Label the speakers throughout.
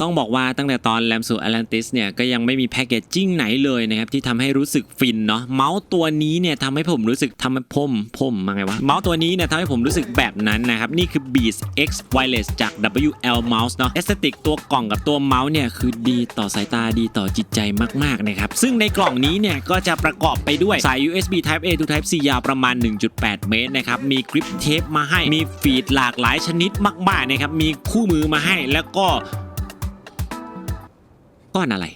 Speaker 1: ต้องบอกว่าตั้งแต่ตอนแลมสู่แอตแลนติสเนี่ยก็ยังไม่มีแพคเกจจิ้งไหนเลยนะครับที่ทำให้รู้สึกฟินเนาะเมาส์ตัวนี้เนี่ยทำให้ผมรู้สึกทำให้ผมผมมาไงวะเมาส์ตัวนี้เนี่ยทำให้ผมรู้สึกแบบนั้นนะครับนี่คือ Beats X Wireless จาก WL Mouse เนาะเอสเตติกตัวกล่องกับตัวเมาส์เนี่ยคือดีต่อสายตาดีต่อจิตใจมากๆนะครับซึ่งในกล่องนี้เนี่ยก็จะประกอบไปด้วยสาย USB Type A to Type C ยาวประมาณ 1.8 เมตรนะครับมีกริปเทปมาให้มีฟีดหลากหลายชนิดมากๆนะครับมีคู่มือมาให้แล้วก็ ก้อนอะไร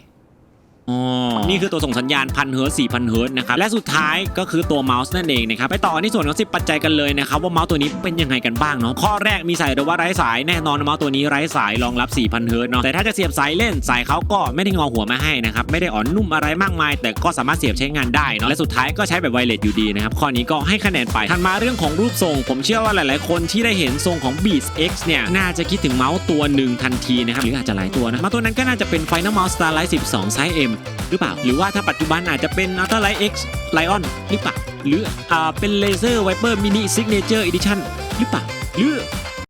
Speaker 1: นี่คือตัวส่งสัญญาณพันเฮิร์ตสี่พันเฮิร์ตนะครับ และสุดท้ายก็คือตัวเมาส์นั่นเองนะครับ ไปต่อที่ส่วนของ10ปัจจัยกันเลยนะครับ ว่าเมาส์ตัวนี้เป็นยังไงกันบ้างเนาะ ข้อแรกมีสายหรือว่าไร้สายแน่นอนเมาส์ตัวนี้ไร้สายรองรับ4,000เฮิร์ตเนาะ แต่ถ้าจะเสียบสายเล่นสายเขาก็ไม่ได้งอหัวมาให้นะครับ ไม่ได้อ่อนนุ่มอะไรมากมาย แต่ก็สามารถเสียบใช้งานได้เนาะ และสุดท้ายก็ใช้แบบไวเลสอยู่ดีนะครับ ข้อนี้ก็ให้คะแนนไป ถัดมาเรื่องของรูปทรง ผมเชื่อว่าหลาย ๆ คนที่ได้เห็นทรงของ Beats X เนี่ยน่าจะคิดถึงเมาส์ตัวหนึ่งทันทีนะครับหรืออาจจะหลายตัวนะเมาส์ตัวนั้นก็น่าจะเป็น Final Mouse Starlight 12 Size M หรือเปล่า หรือว่าถ้าปัจจุบันอาจจะเป็น Ultra Light X Lion หรือเปล่า หรืออ่าเป็น Laser Viper Mini Signature Edition หรือเปล่า หรือ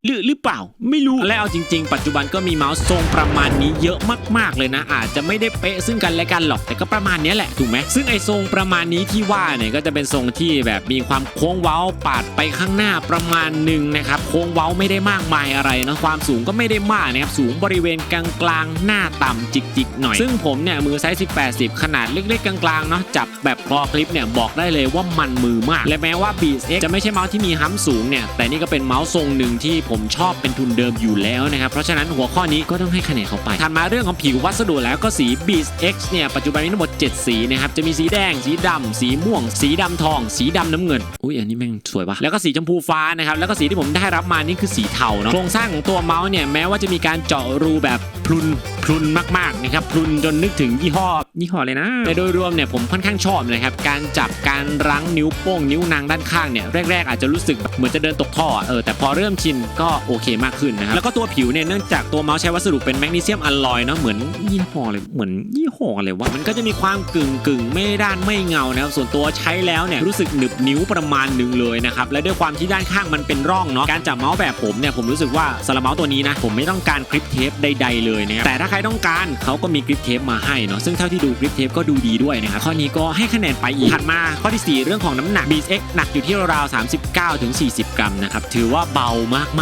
Speaker 1: หรือหรือเปล่า ไม่รู้และเอาจริง ๆ ปัจจุบันก็มีเมาส์ทรงประมาณนี้เยอะมาก ๆ เลยนะ อาจจะไม่ได้เป๊ะซึ่งกันและกันหรอกแต่ก็ประมาณนี้แหละถูกไหมซึ่งไอ้ทรงประมาณนี้ที่ว่าเนี่ยก็จะเป็นทรงที่แบบมีความโค้งเว้าปาดไปข้างหน้าประมาณหนึ่งนะครับโค้งเว้าไม่ได้มากมายอะไรเนาะความสูงก็ไม่ได้มากนะครับสูงบริเวณกลางๆหน้าต่ำจิกๆหน่อย ซึ่งผมเนี่ยมือไซส์10 80 ขนาดเล็กๆกลางๆเนาะจับแบบคลอคลิปเนี่ยบอกได้เลยว่ามันมือมาก และแม้ว่า Beats X จะไม่ใช่เมาส์ที่มีฮัมสูงเนี่ยแต่นี่ก็เป็นเมาส์ทรงหนึ่งที่ผมชอบเป็นทุนเดิมอยู่แล้วนะครับเพราะฉะนั้นหัวข้อนี้ก็ต้องให้คะแนนเขาไปถัดมาเรื่องของผิววัสดุแล้วก็สี Beats X เนี่ยปัจจุบันมีทั้งหมด 7 สีนะครับจะมีสีแดง สีดำสีม่วง สีดำทอง สีดำน้ำเงินอุ้ยอันนี้แม่งสวยปะแล้วก็สีชมพูฟ้านะครับแล้วก็สีที่ผมได้รับมานี่คือสีเทาเนาะโครงสร้างของตัวเมาส์เนี่ยแม้ว่าจะมีการเจาะรูแบบพลุนพลุนมากๆนะครับพลุนจนนึกถึงยี่ห้อยี่ห้อเลยนะแต่โดยรวมเนี่ยผมค่อนข้างชอบนะครับการจับการรั้งนิ้วโป้งนิ้วนางด้านข้างเนี่ยแรกๆ อาจจะรู้สึกเหมือนจะเดินตกท่อเออแต่พอเริ่มชินก็โอเคมากขึ้นนะครับแล้วก็ตัวผิวเนี่ยเนื่องจากตัวเมาส์ใช้วัสดุเป็นแมกนีเซียมอลลอยเนาะเหมือนยี่ห้อเลยเหมือนยี่ห้ออะไรวะมันก็จะมีความกึ่งกึ่งไม่ด้านไม่เงานะครับส่วนตัวใช้แล้วเนี่ยรู้สึกหนึบนิ้วประมาณหนึ่งเลยนะครับและด้วยความที่ด้านข้างมันเป็นร่องเนาะการจับเมาส์แบบผมเนี่ยผมรู้สึกว่าสำหรับเมาส์ตัวนี้นะผมไม่ต้องการคลิปเทปใดๆเลยนะครับแต่ถ้าใครต้องการเขาก็มีคลิปเทปมาให้เนาะซึ่งเท่าที่ดูคลิปเทปก็ดูดีด้วยนะครับข้อนี้ก็ให้คะแนนไปอีกถัดมาข้อที่สี่เรื่องของน้ำหนัก BX หนักอยู่ที่ราวๆ39ถึง40 กรัมนะครับถือว่าเบา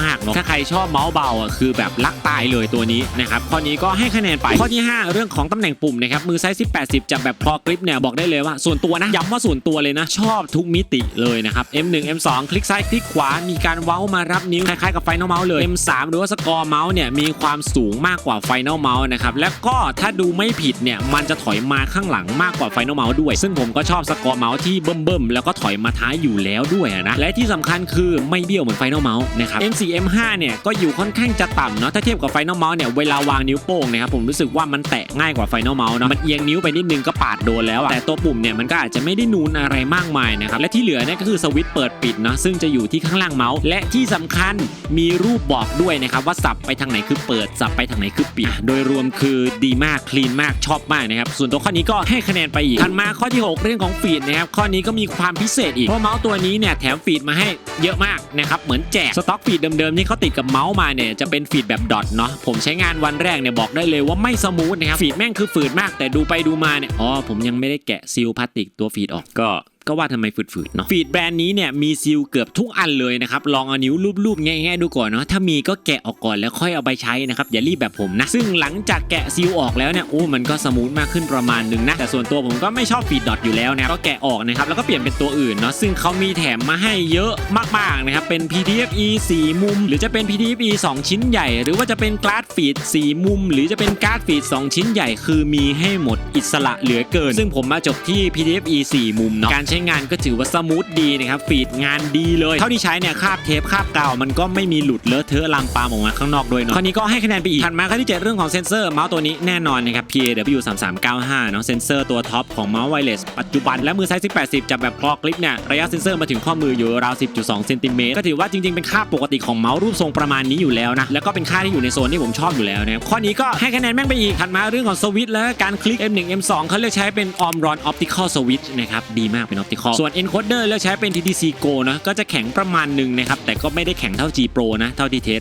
Speaker 1: มากๆเนาะถ้าใครชอบเมาส์เบาอะคือแบบรักตายเลยตัวนี้นะครับข้อนี้ก็ให้คะแนนไปข้อที่ 5 เรื่องของตำแหน่งปุ่มนะครับมือไซส์10 80จับแบบคลอกริปเนี่ยบอกได้เลยว่าส่วนตัวนะย้ำว่าส่วนตัวเลยนะ ชอบทุกมิติเลยนะครับ M1 M2 คลิกซ้ายคลิกขวามีการเว้ามารับนิ้วคล้ายๆกับไฟนอลเมาส์เลย M3 หรือว่าสกอร์เมาส์เนี่ยมีความสูงมากกว่าไฟนอลเมาส์นะครับแล้วก็ถ้าดูไม่ผิดเนี่ยมันจะถอยมาข้างหลังมากกว่าไฟนอลเมาส์ด้วย ซึ่งผมก็ชอบสกอร์เมาส์ที่เบิ่มๆแล้วก็ถอยมาท้ายอยู่แล้วด้วยนะและที่สำคัญคือไม่เบี้ยวเหมือนไฟนอลเมาส์นะครับ M4 M5 เนี่ยก็อยู่ค่อนข้างจะต่ำเนาะถ้าเทียบกับไฟนอลเมาส์เนี่ยเวลาวางนิ้วโป้งนะครับผมรู้สึกว่ามันแตะง่ายกว่าไฟนอลเมาส์เนาะมันเอียงนิ้วไปนิดนึงก็ปาดโดนแล้วแต่ตัวปุ่มเนี่ยมันก็อาจจะไม่ได้นูนอะไรมากมายนะครับและที่เหลือเนี่ยก็คือสวิตช์เปิดปิดเนาะซึ่งจะอยู่ที่ข้างล่างเมาส์ และที่สำคัญมีรูปบอกด้วยนะครับว่าสับไปทางไหนคือเปิดสับไปทางไหนคือปิดโดยรวมคือดีมากคลีนมากชอบมากนะครับส่วนตัวข้อนี้ก็ให้คะแนนไปอีกถัดมาข้อที่ 6 เรื่องของฟีดนะครับข้อนี้ก็มีความพิเศษอีกเพราะเมาส์ตัวนี้เนี่ยแถมฟีดมาให้เยอะมากนะครับเหมือนแจกสต็อกฟีดเดิมๆที่เขาติดกับเมาส์มาเนี่ยจะเป็นฟีดแบบดอทเนาะผมใช้งานวันแรกเนี่ยบอกได้เลยว่าไม่สมูทนะครับฟีดแม่งคือฝืดมาก แต่ดูไปดูมาเนี่ยอ๋อผมยังไม่ได้แกะซีลพลาสติกตัวฟีดออกก็ ก็ว่าทำไมฝืดๆเนาะฟีดแบรนด์นี้เนี่ยมีซีลเกือบทุกอันเลยนะครับลองเอานิ้วรูปๆแง่ๆดูก่อนเนาะถ้ามีก็แกะออกก่อนแล้วค่อยเอาไปใช้นะครับอย่ารีบแบบผมนะซึ่งหลังจากแกะซีลออกแล้วเนี่ยโอ้มันก็สมูทมากขึ้นประมาณหนึงนะแต่ส่วนตัวผมก็ไม่ชอบฟีดดอทอยู่แล้วนะก็แกะออกนะครับแล้วก็เปลี่ยนเป็นตัวอื่นเนาะซึ่งเขามีแถมมาให้เยอะมากๆนะครับเป็น PTFE 4 มุม หรือจะเป็น PTFE 2 ชิ้นใหญ่ หรือว่าจะเป็นการ์ดฟีด4 มุม หรือจะเป็นการ์ดฟีด2 ชิ้นใหญ่ คือมีให้หมดอิสระเหลือเกิน ซึ่งผมมาจบที่ PTFE 4 มุมเนาะการใช้งานก็ถือว่าสมูทดีนะครับฟีดงานดีเลย เท่าที่ใช้เนี่ยคาบเทปคาบกาวมันก็ไม่มีหลุดเลอะเทอะลามปามออกมาข้างนอกด้วยเนาะข้อนี้ก็ให้คะแนนไปอีกถัดมาข้อที่7เรื่องของเซนเซอร์เมาส์ตัวนี้แน่นอนนะครับ PAW 3395 เนาะเซนเซอร์ตัวท็อปของเมาส์ไวเลสปัจจุบันและมือไซส์1080จับแบบคลอกลิปเนี่ยระยะเซนเซอร์มาถึงข้อมืออยู่ราว 10.2เซนติเมตรก็ถือว่าจริงๆเป็นค่าปกติของเมาส์รูปทรงประมาณนี้อยู่แล้วนะแล้วก็เป็นค่าที่อยู่ในโซนที่ผมชอบอยู่แล้วนะครับข้อนี้ก็ให้คะแนนแม่งไปอีกถัดมาเรื่องของสวิตช์และการคลิก M1 M2 เขาเลือกใช้เป็นออมรอนออปติคอลสวิตช์นะครับดีมากเป็นออ Optical ส่วน encoder เลือกใช้เป็น TTC Go นะก็จะแข็งประมาณหนึ่งนะครับแต่ก็ไม่ได้แข็งเท่า G Pro นะเท่าที่เทส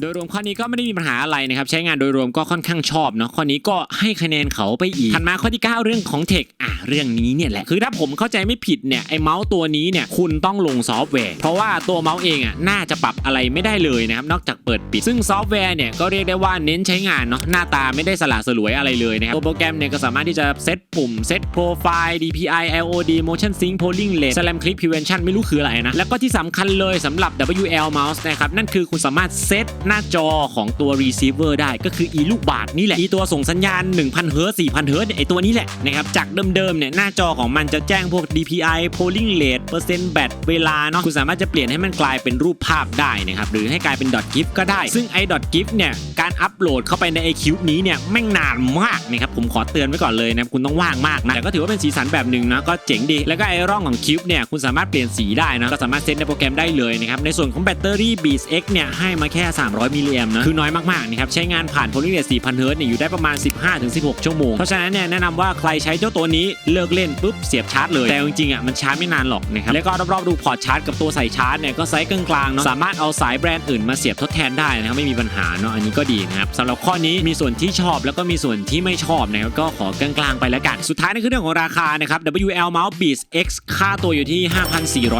Speaker 1: โดยรวมข้อนี้ก็ไม่ได้มีปัญหาอะไรนะครับ ใช้งานโดยรวมก็ค่อนข้างชอบเนาะข้อนี้ก็ให้คะแนนเขาไปอีกถัดมาข้อที่ 9 เรื่องของเทคอะ เรื่องนี้เนี่ยแหละ คือถ้าผมเข้าใจไม่ผิดเนี่ยไอเมาส์ตัวนี้เนี่ยคุณต้องลงซอฟต์แวร์ เพราะว่าตัวเมาส์เองอะน่าจะปรับอะไรไม่ได้เลยนะครับนอกจากเปิดปิด ซึ่งซอฟต์แวร์เนี่ยก็เรียกได้ว่าเน้นใช้งานเนาะหน้าตาไม่ได้สละสลวยอะไรเลยนะครับตัวโปรแกรมเนี่ยก็สามารถที่จะเซตปุ่มเซตโปรไฟล์ DPI LOD Motion Sync Polling Rate Slam Clip Prevention ไม่รู้คืออะไรนะแล้วก็ที่สำคัญเลยสำหรับ WL Mouse นะครับนั่นคือคุณสามารถเซตหน้าจอของตัว receiver ได้ก็คือ e ลูกบาศก์นี่แหละ e ตัวส่งสัญญาณ1,000 h z 4,000 h z เนี่ยไอตัวนี้แหละนะครับจากเดิมๆเนี่ยหน้าจอของมันจะแจ้งพวก DPI Polling Rate เปอร์เซ็นต์แบตเวลาเนาะคุณสามารถจะเปลี่ยนให้มันกลายเป็นรูปภาพได้นะครับหรือให้กลายเป็น gif ก็ได้ ซึ่งไอ้ gif เนี่ยการอัปโหลดเข้าไปในไอคิวนี้เนี่ยแม่งนานมากนะครับผมขอเตือนไว้ก่อนเลยนะคุณต้องว่างมากนะแต่ก็ถือว่าเป็นสีสันแบบหนึ่งนะก็เจ๋งดี แล้วก็ไอ้ร่องของคิวเนี่ยคุณสามารถเปลี่ยนสีได้นะก็สามารถเซตในโปรแกรมได้เลยนะครับในส่วนของแบตเตอรี่ Beats X เนี่ยให้มาแค่ 300มิลลิแอมนะคือน้อยมากๆนะครับใช้งานผ่าน Poly Rate 4,000 Hz เนี่ยอยู่ได้ประมาณ 15-16 ชั่วโมงเพราะฉะนั้นเนี่ยแนะนำว่าใครใช้เจ้าตัวนี้เลิกเล่นปุ๊บเสียบชาร์จเลยแต่จริงๆอะมันชาร์จไม่นานหรอกนะครับแล้วก็รอบๆดูพอร์ตชาร์จกับตัวใส่ชาร์จเนี่ยก็ไซส์กลางๆเนาะสามารถเอาสายแบรนด์อื่นมาเสียบทดแทนได้นะครับไม่มีปัญหาเนาะอันนี้ก็ดีนะครับสำหรับข้อนี้มีส่วนที่ชอบแล้วก็มีส่วนที่ไม่ชอบนะครับก็ขอกลางๆไปแล้วกัน สุดท้ายนั่นคือเรื่องของราคานะครับ WL Mouse Beats X ค่าตัวอยู่ที่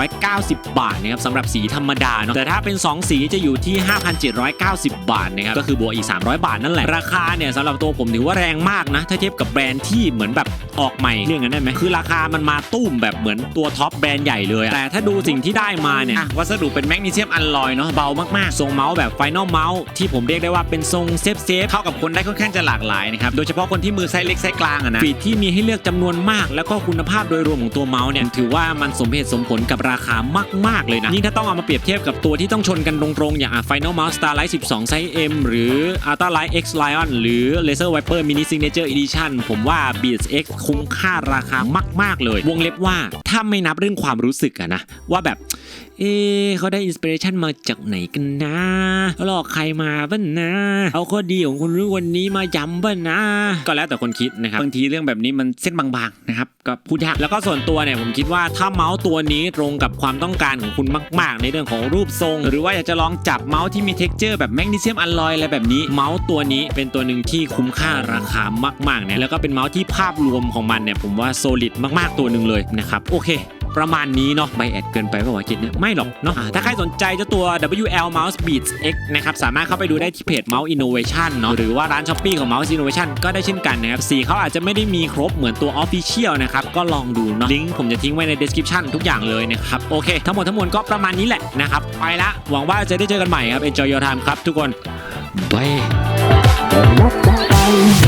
Speaker 1: 5,490 บาทนะครับสำหรับสีธรรมดาเนาะแต่ถ้าเป็น 2 สีจะอยู่ที่ 5,790 บาทนะครับก็คือบวกอีก 300 บาทนั่นแหละราคาเนี่ยสำหรับตัวผมถือว่าแรงมากนะถ้าเทียบกับแบรนด์ที่เหมือนแบบออกใหม่เรื่องนั้นได้ไหมคือราคามันมาตุ้มแบบเหมือนตัวท็อปแบรนด์ใหญ่เลยอะแต่ถ้าดูสิ่งที่ได้มาเนี่ยอะวัสดุเป็นแมกนีเซียมอัลลอยเนาะเบามากๆทรงเมาส์แบบไฟนอลเมาส์ที่ผมเรียกได้ว่าเป็นทรงเซฟเซฟเข้ากับคนได้ค่อนข้างจะหลากหลายนะครับโดยเฉพาะคนที่มือไซส์เล็กไซส์กลางอะนะฟีดที่มีให้เลือกจำนวนมาก แล้วก็คุณภาพโดยรวมของตัวเมาส์เนี่ยถือว่ามันสมเหตุสมผลกับราคามาก ๆ เลยนะยิ่งถ้าต้องเอามาเปรียบเทียบกับตัวที่ต้องชนกันตรงๆอย่าง Final Mouse Starlight 12 ไซส์ M หรือ Ultra Light X Lion หรือ Laser Viper Mini Signature Edition ผมว่า Beats X คุ้มค่าราคามาก ๆเลย วงเล็บว่าถ้าไม่นับเรื่องความรู้สึกอะนะว่าแบบเอ๊ะเขาได้อินสปิเรชันมาจากไหนกันนะเขาหลอกใครมาบ้างนะ เอาข้อดีของคนรู้วันนี้มาย้ำบ้างนะ ก็แล้วแต่คนคิดนะครับบางทีเรื่องแบบนี้มันเส้นบางๆนะครับก็พูดยากแล้วก็ส่วนตัวเนี่ยผมคิดว่าถ้าเมาส์ตัวนี้ตรงกับความต้องการของคุณมาก ๆ ในเรื่องของรูปทรง หรือว่าอยากจะลองจับเมาส์ที่มีเท็กเจอร์แบบแมกนีเซียมอลลอยอะไรแบบนี้เมาส์ตัวนี้เป็นตัวหนึ่งที่คุ้มค่าราคามากๆเนี่ยแล้วก็เป็นเมาส์ที่ภาพรวมของมันเนี่ยผมว่าโซลิดมากๆตัวหนึ่งเลยนะครับโอเค ประมาณนี้เนาะไบแอดเกินไปป่าวะคิดเนี่ยไม่หรอกเนาะอ่าถ้าใครสนใจเจ้าตัว WL Mouse Beats X นะครับสามารถเข้าไปดูได้ที่เพจ Mouse Innovation เนาะหรือว่าร้าน s h อ p e e ของ Mouse Innovation ก็ได้เช่นกันนะครับสีเขาอาจจะไม่ได้มีครบเหมือนตัว Official นะครับก็ลองดูเนาะลิงก์ผมจะทิ้งไว้ใน description ทุกอย่างเลยนะครับโอเค ทั้งหมดทั้งมวลก็ประมาณนี้แหละนะครับไปละหวังว่าจะได้เจอกันใหม่ครับ enjoy your time ครับทุกคนบาย
Speaker 2: Bye.